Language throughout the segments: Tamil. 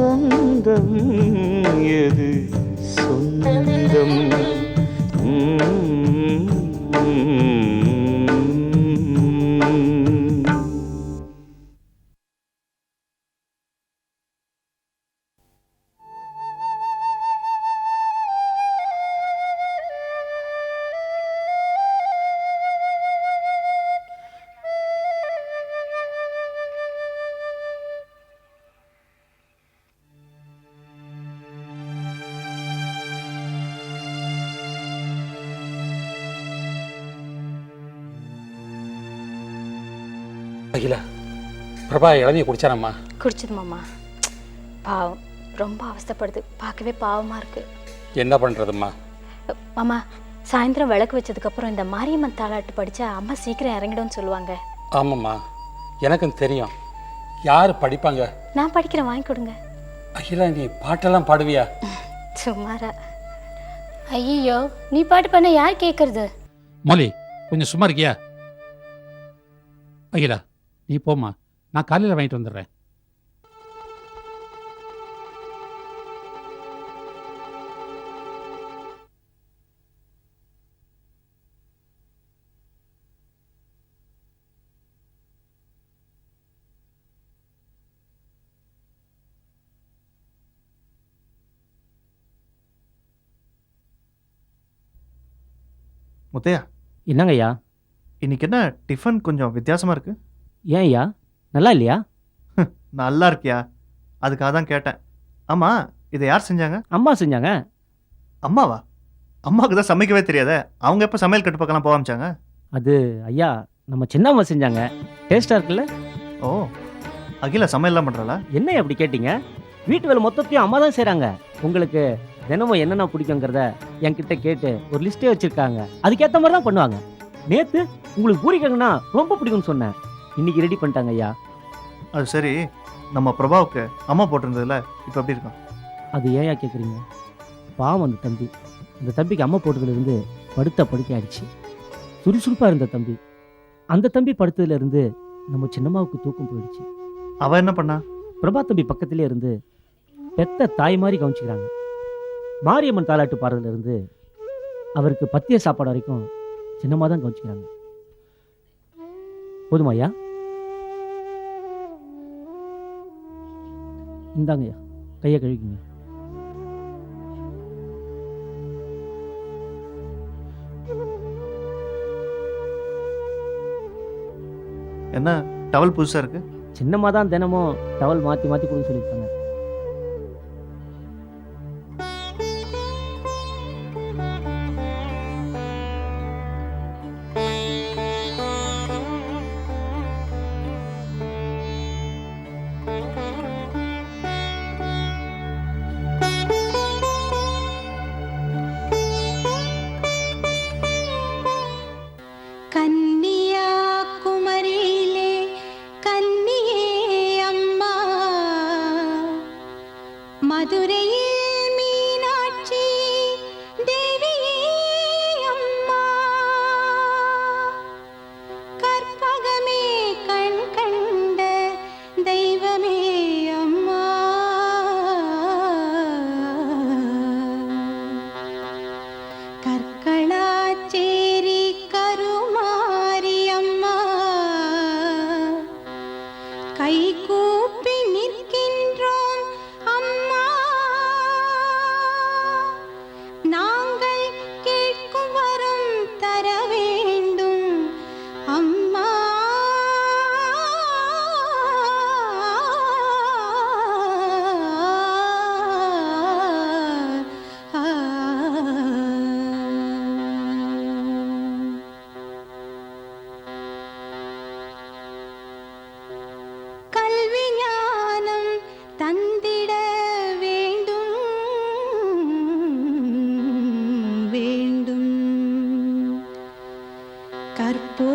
சொந்தம் எது சொந்தம் ம். அகிலா பிரபா இளநியை குடிச்சானம்மா குடிச்சது மாமா பாவம் ரொம்ப அவஸ்தைப்படுது. பார்க்கவே பாவமா இருக்கு. என்ன பண்ணுறதும்மா மாமா சாயந்தரம் விளக்கு வச்சதுக்கப்புறம் இந்த மாரியம்மன் தாலாட்டு படிச்சா அம்மா சீக்கிரம் இறங்கிடும்னு சொல்லுவாங்க. ஆமாம்மா. எனக்கும் தெரியும். யார் படிப்பாங்க? நான் படிக்கிறேன் வாங்கி கொடுங்க. அகிலா நீ பாட்டெல்லாம் பாடுவியா? சுமாரா ஐயோ நீ பாட்டு பண்ண யார் கேட்கறது மொழி கொஞ்சம் சும்மா இருக்கியா? அகிலா நீ போம்மா. நான் காலையில் வாங்கிட்டு வந்துடுறேன். முத்தையா என்னங்க ஐயா இன்னைக்கு என்ன டிஃபன் கொஞ்சம் வித்தியாசமா இருக்கு? ஏன் ஐயா? நல்லா இல்லையா? நல்லா இருக்கியா? அதுக்காக தான் கேட்டேன். ஆமா இதை யார் செஞ்சாங்க? அம்மா செஞ்சாங்க. அம்மாவா? அம்மாவுக்கு தான் சமைக்கவே தெரியாதே. அவங்க எப்போ சமையல் கட்டு பக்கம்லாம் போக ஆரம்பிச்சாங்க அது ஐயா நம்ம சின்னம்மா செஞ்சாங்க. டேஸ்டா இருக்குல்ல? ஓ அகிலா சமையல்லாம் பண்றாளா? என்ன அப்படி கேட்டீங்க? வீட்டு வேலை மொத்தத்தையும் அம்மா தான் செய்றாங்க. உங்களுக்கு தினமும் என்னென்ன பிடிக்குங்கிறத என்கிட்ட கேட்டு ஒரு லிஸ்டே வச்சிருக்காங்க. அதுக்கேற்ற மாதிரி தான் பண்ணுவாங்க. நேத்து உங்களுக்கு பூரிக்கங்கன்னா ரொம்ப பிடிக்கும்னு சொன்னேன். இன்னைக்கு ரெடி பண்ணிட்டாங்க ஐயா. அது சரி. நம்ம பிரபாவுக்கு அம்மா போட்டிருந்ததுல இப்போ எப்படி இருக்கும்? அது ஏயா கேட்குறீங்க பாவம் அந்த தம்பி. அந்த தம்பிக்கு அம்மா போட்டதுல இருந்து படுத்த படுக்கை ஆயிடுச்சு. சுறுசுறுப்பா இருந்த தம்பி. அந்த தம்பி படுத்ததுல இருந்து நம்ம சின்னம்மாவுக்கு தூக்கம் போயிடுச்சு. அவ என்ன பண்ணா? பிரபா தம்பி பக்கத்திலே இருந்து பெத்த தாய் மாதிரி கவனிச்சுக்கிறாங்க. மாரியம்மன் தாலாட்டு பாடுறதுல இருந்து அவருக்கு பத்திய சாப்பாடு வரைக்கும் சின்னம்மா தான் கவனிச்சுக்கிறாங்க. போதுமா ஐயா இந்தாங்க ஐயா கையை கழுவிக்குங்க என்ன டவல் புதுசா இருக்கு? சின்னம்மா தான் தினமும் டவல் மாற்றி மாற்றி கொடுக்க சொல்லியிருக்காங்க. tu rey. கற்போ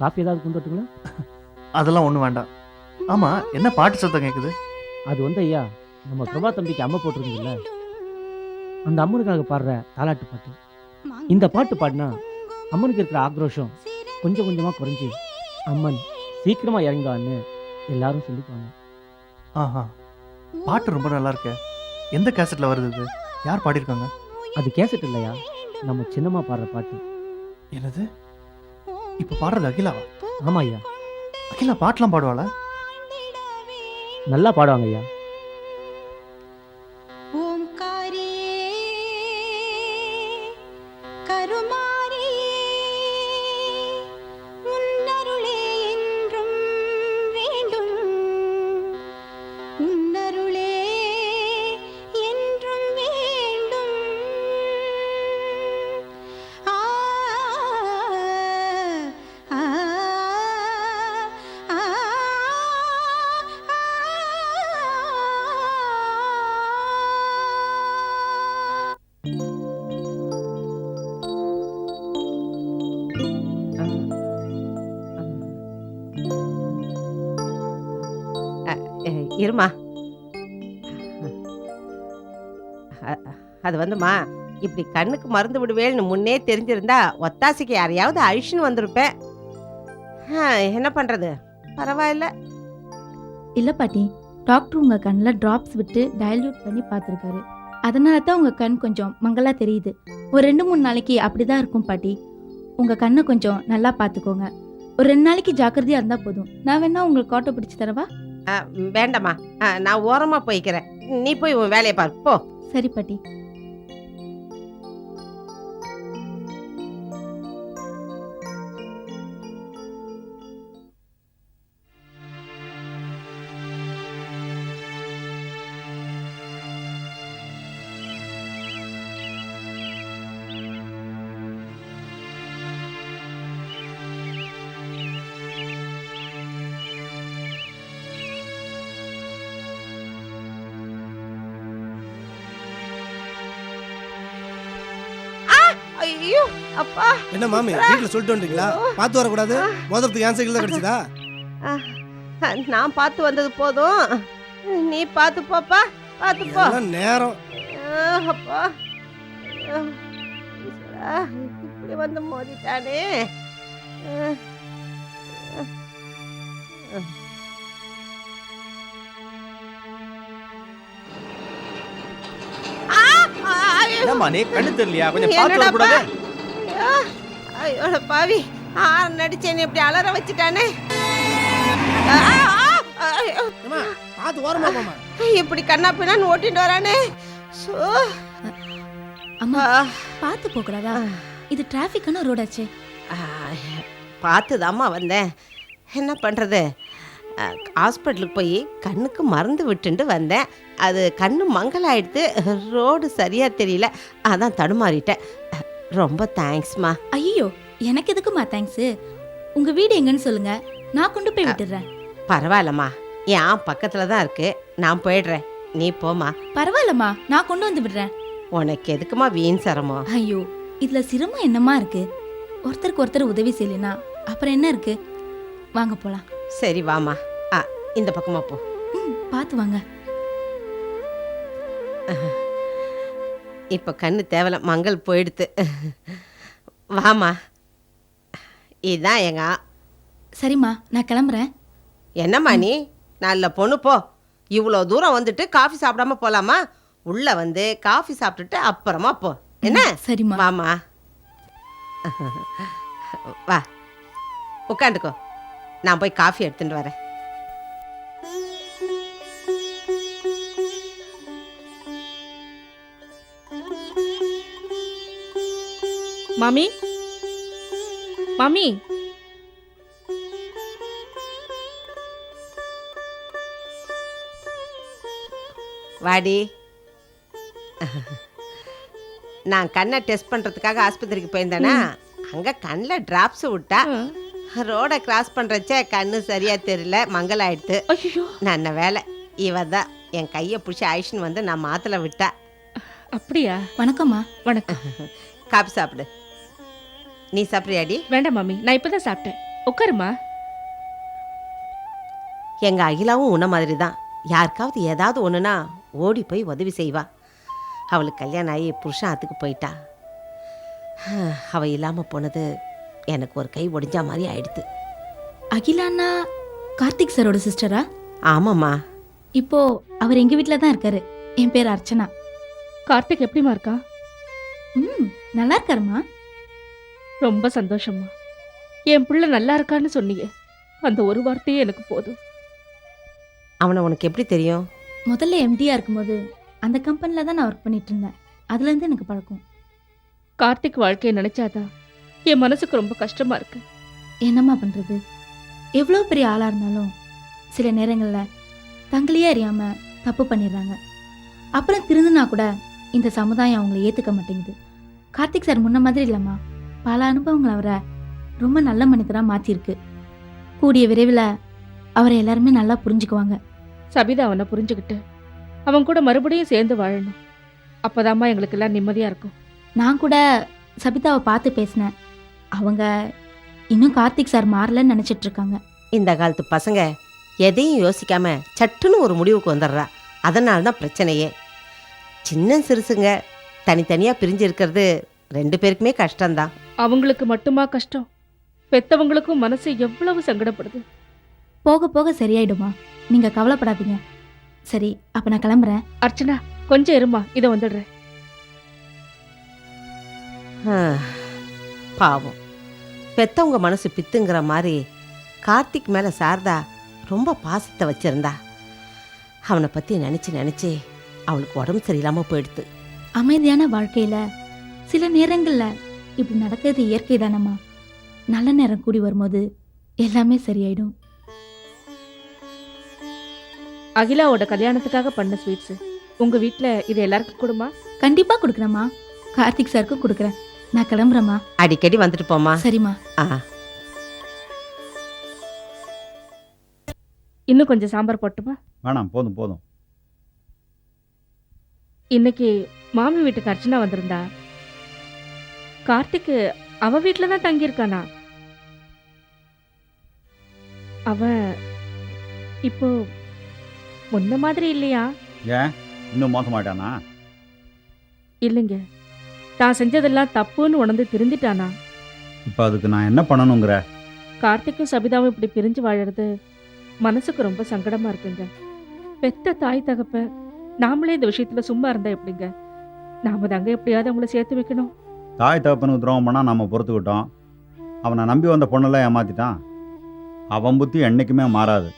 காஃபி ஏதாவது கொண்டு வரட்டுங்களா? அதெல்லாம் ஒன்றும் வேண்டாம். ஆமா என்ன பாட்டு சத்தம் கேட்குது அது வந்து ஐயா நம்ம பிரபா தம்பிக்கு அம்மா போட்டிருந்தீங்கல்ல அந்த அம்மனுக்காக பாடுற தாலாட்டு பாட்டு. இந்த பாட்டு பாடினா அம்மனுக்கு இருக்கிற ஆக்ரோஷம் கொஞ்சம் கொஞ்சமாக குறைஞ்சி அம்மன் சீக்கிரமாக இறங்குவான்னு எல்லாரும் சொல்லிக்குவாங்க. ஆஹா பாட்டு ரொம்ப நல்லா இருக்கே. எந்த கேசட்ல வருது இது? யார் பாடியிருக்காங்க? அது கேசட் இல்லையா? நம்ம சின்னம்மா பாடுற பாட்டு. என்னது? இப்போ பாடுறது அகிலாவா ஆமா ஐயா அகிலா பாட்டெலாம் பாடுவாளா? நல்லா பாடுவாங்க ஐயா இருமா. அது வந்துமா இப்படி கண்ணுக்கு மருந்து விடுவேன்னு முன்னே தெரிஞ்சிருந்தா ஒத்தாசைக்கு யாரையாவது அழிச்சுன்னு வந்திருப்பேன் என்ன பண்றது? பரவாயில்ல. இல்லை பாட்டி டாக்டர் உங்கள் கண்ணில் ட்ராப்ஸ் விட்டு டைல்யூட் பண்ணி பார்த்துருக்காரு. அதனால தான் உங்கள் கண் கொஞ்சம் மங்கலாக தெரியுது. ஒரு ரெண்டு மூணு நாளைக்கு அப்படி தான் இருக்கும் பாட்டி. உங்கள் கண்ணை கொஞ்சம் நல்லா பார்த்துக்கோங்க. ஒரு ரெண்டு நாளைக்கு ஜாக்கிரதையாக இருந்தால் போதும். நான் வேணா உங்களுக்கு ஆட்டோ பிடிச்சி தரவா? ஆ, வேண்டாம்மா. ஆ, நான் ஓரமா போய்க்கிறேன். நீ போய் உன் வேலையை பாரு. போ. சரி பாட்டி. அப்பா. என்ன மாமி வீட்டுல சொல்லிட்டு வந்துட்டீங்களா? பார்த்து வரக்கூடாது. மோதிரத்துக்கு ஏன் சைக்கிள் தான் கிடைச்சதா? நான் பார்த்து வந்தது போதும். நீ பார்த்து போப்பா பார்த்து போ. நேரம். அப்பா. இப்படி வந்து மோதிட்டானே. என்னம்மா நீ கண்ணு தெரியலையா? கொஞ்சம் பார்த்து? வரக்கூடாது. ஐயோட பாவி. ஆறு நடிச்சேன்னு இப்படி அலற வச்சுட்டானே. பார்த்து ஓரமா போமா இப்படி கண்ணா பின்னான்னு ஓட்டிட்டு வரானே. சோ. அம்மா பார்த்து போகக்கூடாதா? இது டிராஃபிக்கான ரோடாச்சே. பார்த்துதாம்மா வந்தேன். என்ன பண்ணுறது ஹாஸ்பிட்டலுக்கு போய் கண்ணுக்கு மருந்து விட்டுண்டு வந்தேன். அது கண்ணு மங்கலாயிடுத்து ரோடு சரியாக தெரியல. அதான் தடுமாறிட்டேன். ரொம்ப தேங்க்ஸ்மா ஐயோ எனக்கு எதுக்குமா தேங்க்ஸு உங்கள் வீடு எங்கன்னு சொல்லுங்க. நான் கொண்டு போய் விட்டுடுறேன் பரவாயில்லம்மா. என் பக்கத்தில் தான் இருக்கு. நான் போயிடுறேன். நீ போம்மா. பரவாயில்லம்மா நான் கொண்டு வந்து விடுறேன். உனக்கு எதுக்குமா வீண் சிரமம்? ஐயோ இதுல சிரமம் என்னமா இருக்கு? ஒருத்தருக்கு ஒருத்தர் உதவி செய்யலைனா அப்புறம் என்ன இருக்கு? வாங்க போலாம். சரி வாம்மா. ஆ இந்த பக்கமாக போ. ம் பார்த்து வாங்க. இப்போ கண்ணு தேவலை மங்கள் போயிடுத்து. வாம்மா. இதுதான் எங்க சரிம்மா நான் கிளம்புறேன். என்னம்மா நீ? நல்ல பொண்ணு போ. இவ்வளோ தூரம் வந்துட்டு காஃபி சாப்பிடாம போலாமா? உள்ள வந்து காஃபி சாப்பிட்டுட்டு அப்புறமா போ. என்ன? சரிம்மா. வாமா வா. உட்காந்துக்கோ நான் போய் காஃபி எடுத்துட்டு வரேன். மாமி? மாமி? வாடி. நான் கண்ணை டெஸ்ட் பண்ணுறதுக்காக ஆஸ்பத்திரிக்கு போயிருந்தேனா அங்கே கண்ணில் டிராப்ஸ் விட்டா ரோடை கிராஸ் பண்ணுறச்சே கண்ணு சரியா தெரியல மங்கலாயிடுத்து நல்ல வேலை? இவ தான் என் கையை பிடிச்சி ஆயிஷன் வந்து நான் மாத்துல விட்டா. அப்படியா? வணக்கம்மா. வணக்கம். காப்பி சாப்பிடு. நீ சாப்பிட்றியாடி? வேண்டாம் மாமி நான் இப்பதான் சாப்பிட்டேன். உட்காருமா எங்க அகிலாவும் உன்ன மாதிரி தான் யாருக்காவது ஏதாவது ஒண்ணுனா ஓடி போய் உதவி செய்வா. அவளுக்கு கல்யாணம் ஆகி புருஷன் ஆத்துக்கு போயிட்டா. அவ இல்லாம போனது எனக்கு ஒரு கை ஒடிஞ்சா மாதிரி ஆயிடுது அகிலானா கார்த்திக் சாரோட சிஸ்டரா ஆமாம்மா. இப்போ அவர் எங்க வீட்டில் தான் இருக்காரு. என் பேர் அர்ச்சனா. கார்த்திக் எப்படிமா இருக்கான் ம் நல்லா இருக்காருமா ரொம்ப சந்தோஷம்மா. என் பிள்ளை நல்லா இருக்கான்னு சொன்னீங்க அந்த ஒரு வார்த்தையே எனக்கு போதும். அவனை உனக்கு எப்படி தெரியும்? முதல்ல எம்டியா இருக்கும்போது அந்த கம்பெனியில் தான் நான் ஒர்க் பண்ணிட்டு இருந்தேன். அதுலேருந்து எனக்கு பழக்கம். கார்த்திக் வாழ்க்கையை நினைச்சாதான் என் மனசுக்கு ரொம்ப கஷ்டமா இருக்கு. என்னம்மா பண்ணுறது எவ்வளோ பெரிய ஆளாக இருந்தாலும் சில நேரங்களில் தங்களையே அறியாமல் தப்பு பண்ணிடுறாங்க. அப்புறம் திருந்துனா கூட இந்த சமுதாயம் அவங்கள ஏற்றுக்க மாட்டேங்குது. கார்த்திக் சார் முன்ன மாதிரி இல்லைம்மா. பல அனுபவங்கள் அவரை ரொம்ப நல்ல மனிதராக மாற்றிருக்கு கூடிய விரைவில் அவரை எல்லாருமே நல்லா புரிஞ்சுக்குவாங்க. சபிதா அவனை புரிஞ்சுக்கிட்டு அவன் கூட மறுபடியும் சேர்ந்து வாழணும். அப்பதாம்மா எங்களுக்கு எல்லாம் நிம்மதியா இருக்கும். நான் கூட சபிதாவை பார்த்து பேசினேன். அவங்க இன்னும் கார்த்திக் சார் மாறலன்னு நினச்சிட்டு இருக்காங்க. இந்த காலத்து பசங்க எதையும் யோசிக்காம சட்டுன்னு ஒரு முடிவுக்கு வந்துடுறா. அதனால தான் பிரச்சனையே. சின்ன சிறுசுங்க தனித்தனியாக பிரிஞ்சு இருக்கிறது ரெண்டு பேருக்குமே கஷ்டம்தான். அவங்களுக்கு மட்டுமா கஷ்டம்? பெத்தவங்களுக்கும் மனசு எவ்வளவு சங்கடப்படுது? போக போக சரியாயிடுமா? நீங்கள் கவலைப்படாதீங்க. சரி அப்போ நான் கிளம்புறேன். அர்ச்சனா கொஞ்சம் இருமா இதை வந்துடுறேன். ஆ, பாவம். பெத்தவங்க மனசு பித்துங்கிற மாதிரி கார்த்திக் மேலே சாரதா ரொம்ப பாசத்தை வச்சிருந்தா. அவனை பற்றி நினச்சி நினச்சி அவளுக்கு உடம்பு சரியில்லாமல் போயிடுது அமைதியான வாழ்க்கையில சில நேரங்கள்ல இப்படி நடக்கிறது இயற்கை தானம்மா. நல்ல நேரம் கூடி வரும்போது எல்லாமே சரியாயிடும். அகிலாவோட கல்யாணத்துக்காக பண்ண ஸ்வீட்ஸ் உங்க வீட்ல இது எல்லாருக்கும் கொடுமா? கண்டிப்பா கொடுக்குறேம்மா. கார்த்திக் சாருக்கும் கொடுக்குறேன். நான் கிளம்புறேம்மா. அடிக்கடி வந்துட்டு போமா சரிம்மா. ஆ. இன்னும் கொஞ்சம் சாம்பார் போட்டுமா வேணாம் போதும் போதும். இன்னைக்கு மாமி வீட்டுக்கு அர்ச்சனா வந்திருந்தா கார்த்திக் அவ வீட்ல தான் தங்கியிருக்கானா? அவன் இப்போ முன்ன மாதிரி இல்லையா? ஏன்? இன்னும் மோசமாயிட்டானா இல்லைங்க. தான் செஞ்சதெல்லாம் தப்புன்னு உணர்ந்து திருந்திட்டானா? இப்போ அதுக்கு நான் என்ன பண்ணணுங்கிற? கார்த்திக்கும் சபிதாவும் இப்படி பிரிஞ்சு வாழறது மனசுக்கு ரொம்ப சங்கடமா இருக்குங்க. பெத்த தாய் தகப்ப நாமளே இந்த விஷயத்துல சும்மா இருந்தா எப்படிங்க? நாம தாங்க எப்படியாவது அவங்கள சேர்த்து வைக்கணும். தாய் தகப்பனுக்கு துரோகம் பண்ணால் நம்ம பொறுத்துக்கிட்டோம். அவனை நம்பி வந்த பொண்ணெல்லாம் ஏமாத்திட்டான். அவன் புத்தி என்றைக்குமே மாறாது.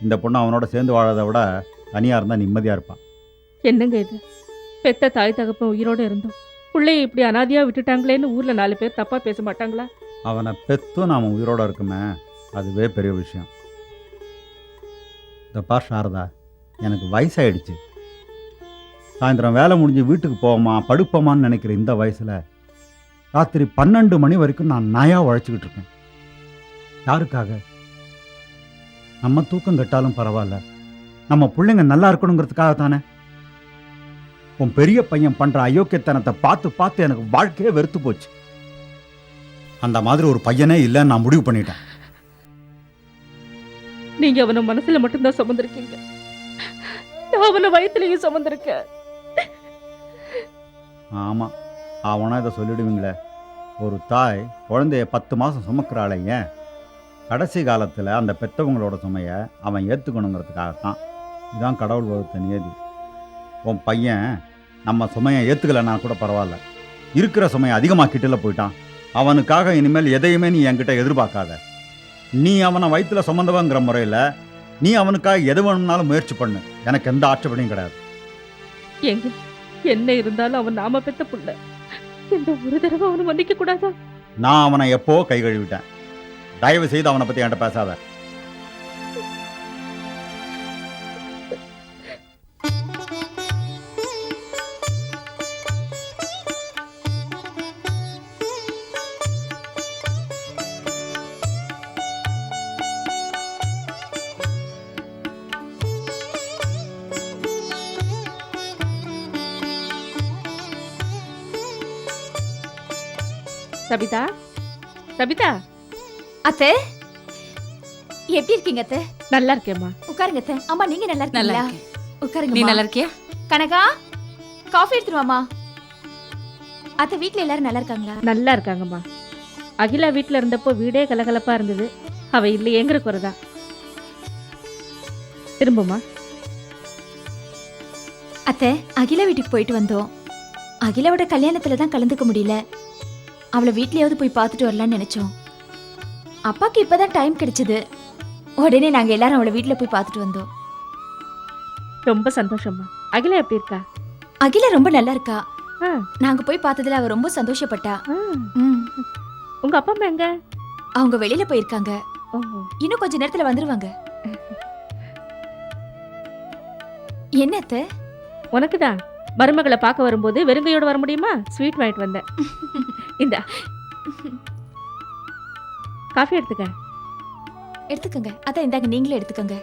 இந்த பொண்ணு அவனோட சேர்ந்து வாழறதை விட தனியாக இருந்தால் நிம்மதியாக இருப்பான். என்னங்க இது? பெத்த தாய் தகப்பன் உயிரோட இருந்தோம் பிள்ளைய இப்படி அனாதையா விட்டுட்டாங்களேன்னு ஊர்ல நாலு பேர் தப்பா பேச மாட்டாங்களா? அவனை பெத்தும் நாம் உயிரோட இருக்குமே அதுவே பெரிய விஷயம். இந்த பார் சாரதா எனக்கு வயசாயிடுச்சு. சாயந்தரம் வேலை முடிஞ்சு வீட்டுக்கு போவோமா படுப்போமான்னு நினைக்கிற இந்த வயசில் ராத்திரி பன்னெண்டு மணி வரைக்கும் நான் நாயாக உழைச்சிக்கிட்டு இருக்கேன். யாருக்காக? நம்ம தூக்கம் கெட்டாலும் பரவாயில்ல. நம்ம பிள்ளைங்க நல்லா இருக்கணுங்கிறதுக்காக தானே. உன் பெரிய பையன் பண்ற அயோக்கியத்தனத்தை பார்த்து பார்த்து எனக்கு வாழ்க்கையே வெறுத்து போச்சு. அந்த மாதிரி ஒரு பையனே இல்லைன்னு நான் முடிவு பண்ணிட்டேன். நீங்க அவன மனசுல மட்டும்தான் சுமந்திருக்கீங்க. நான் அவனை வயிற்றுலயும் சுமந்திருக்கேன். ஆமாம் அவனா இதை சொல்லிடுவீங்களே. ஒரு தாய் குழந்தைய பத்து மாதம் சுமக்கிறாளே ஏன் கடைசி காலத்தில் அந்த பெற்றவங்களோட சுமையை அவன் ஏற்றுக்கணுங்கிறதுக்காகத்தான் இதுதான் கடவுள் வகுத்த நியதி. உன் பையன் நம்ம சுமையை ஏற்றுக்கலைன்னா கூட பரவாயில்ல. இருக்கிற சுமையை அதிகமாக கிட்டல போயிட்டான். அவனுக்காக இனிமேல் எதையுமே நீ என்கிட்ட எதிர்பார்க்காத. நீ அவனை வயிற்றுல சுமந்தவங்கிற முறையில் நீ அவனுக்காக எது வேணும்னாலும் முயற்சி பண்ணு. எனக்கு எந்த ஆட்சேபனையும் கிடையாது. எங்க என்ன இருந்தாலும் அவன் நாம பெத்த புள்ள. இந்த ஒரு தடவை அவனை மன்னிக்க கூடாதா? நான் அவனை எப்போ கை கழுவிட்டேன்? தயவு செய்து அவனை பத்தி என்கிட்ட பேசாத. சபிதா? சபிதா? அத்தை? எப்படி இருக்கீங்க அத்தை? நல்லா இருக்கேம்மா. உட்காருங்க அத்தை. அம்மா நீங்க நல்லா நல்லா இருக்கீங்களா உட்காருங்க நீ நல்லா இருக்கியா? கனகா காஃபி எடுத்துருவாமா அத்தை வீட்ல எல்லாரும் நல்லா இருக்காங்களா? நல்லா இருக்காங்கம்மா. அகிலா வீட்டில் இருந்தப்போ வீடே கலகலப்பா இருந்தது. அவ இல்லையேங்கிற குறைதான். திரும்புமா அத்தை அகிலா வீட்டுக்கு போயிட்டு வந்தோம். அகிலாவோட கல்யாணத்துல தான் கலந்துக்க முடியல. அவளை வீட்லயாவது போய் பார்த்துட்டு வரலாம்னு நினைச்சோம். அப்பாக்கு இப்பதான் டைம் கிடைச்சது. உடனே நாங்க எல்லாரும் அவளை வீட்ல போய் பார்த்துட்டு வந்தோம். ரொம்ப சந்தோஷம்மா. அகிலா எப்படி இருக்கா? அகிலா ரொம்ப நல்லா இருக்கா. நாங்க போய் பார்த்ததுல அவ ரொம்ப சந்தோஷப்பட்டா. உங்க அப்பா அம்மா எங்க? அவங்க வெளியில போயிருக்காங்க. இன்னும் கொஞ்ச நேரத்துல வந்துருவாங்க. என்ன அத்தை? உனக்கு தான் மருமகளை பார்க்க வரும்போது வெறுங்கையோட வர முடியுமா? ஸ்வீட் வாங்கிட்டு வந்தேன். இந்த. காஃபி எடுத்துக்க. எடுத்துக்கோங்க. அதான் இந்தாங்க நீங்களே எடுத்துக்கோங்க.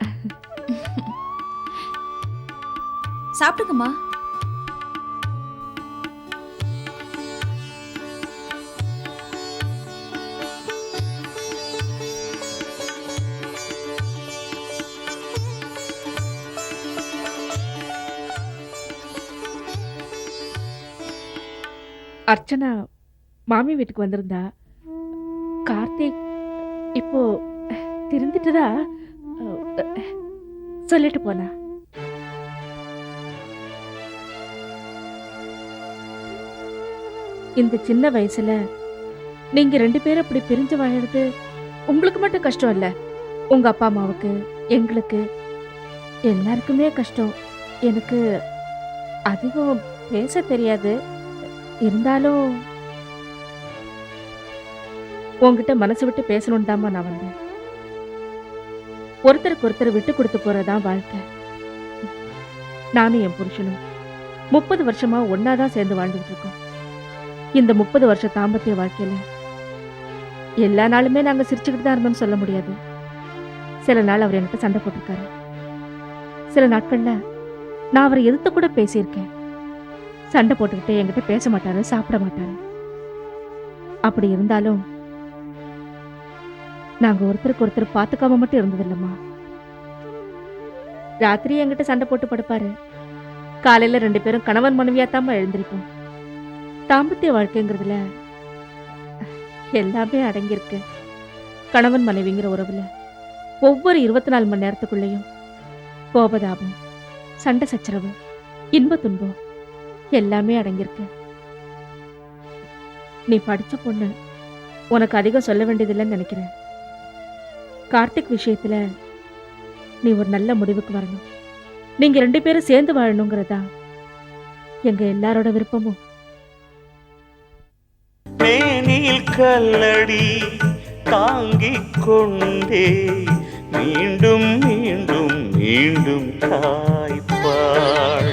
சாப்பிடுங்கம்மா. அர்ச்சனா மாமி வீட்டுக்கு வந்திருந்தா. கார்த்திக் இப்போ திருந்துட்டுதா? சொல்லிட்டு போனா. இந்த சின்ன வயசுல நீங்க ரெண்டு பேரும் இப்படி பிரிஞ்சு வாழறது உங்களுக்கு மட்டும் கஷ்டம் இல்ல. உங்க அப்பா அம்மாவுக்கு எங்களுக்கு. எல்லாருக்குமே கஷ்டம். எனக்கு அதிகம் பேச தெரியாது. இருந்தாலும் உங்ககிட்ட மனசு விட்டு பேசணும் தாம்மா நான் வந்தேன். ஒருத்தருக்கு ஒருத்தர் விட்டு கொடுத்து போறதான் வாழ்க்கை. நானும் என் புருஷனும் முப்பது வருஷமா ஒன்னாதான் சேர்ந்து வாழ்ந்துட்டு இருக்கோம். இந்த முப்பது வருஷ தாம்பத்திய வாழ்க்கையில எல்லா நாளுமே நாங்க சிரிச்சுக்கிட்டு தான் இருந்தோம்னு சொல்ல முடியாது. சில நாள் அவர் என்கிட்ட சண்டை போட்டிருக்காரு. சில நாட்கள்ல நான் அவரை எதிர்த்து கூட பேசியிருக்கேன். சண்டை போட்டுக்கிட்டு என்கிட்ட பேச மாட்டாரு சாப்பிட மாட்டாரு. அப்படி இருந்தாலும் நாங்க ஒருத்தருக்கு ஒருத்தர் பார்த்துக்காம மட்டும் இருந்ததில்லம்மா. ராத்திரி என்கிட்ட சண்டை போட்டு படுப்பாரு. காலையில ரெண்டு பேரும் கணவன் மனைவியாத்தாம எழுந்திருப்போம். தாம்பத்திய வாழ்க்கைங்கிறதுல எல்லாமே அடங்கியிருக்கு. கணவன் மனைவிங்கிற உறவுல ஒவ்வொரு இருபத்தி நாலு மணி நேரத்துக்குள்ளேயும் கோபதாபம் சண்டை சச்சரவு இன்ப துன்பம் எல்லாமே அடங்கியிருக்கு. நீ படிச்ச பொண்ணு உனக்கு அதிகம் சொல்ல வேண்டியதில்லைன்னு நினைக்கிறேன். கார்த்திக் விஷயத்துல நீ ஒரு நல்ல முடிவுக்கு வரணும். நீங்க ரெண்டு பேரும் சேர்ந்து வாழணுங்கிறதா எங்க எல்லாரோட விருப்பமும். மேனில் கல்லடி தாங்கிக் கொண்டே மீண்டும் மீண்டும் மீண்டும் தாய்ப்பாள்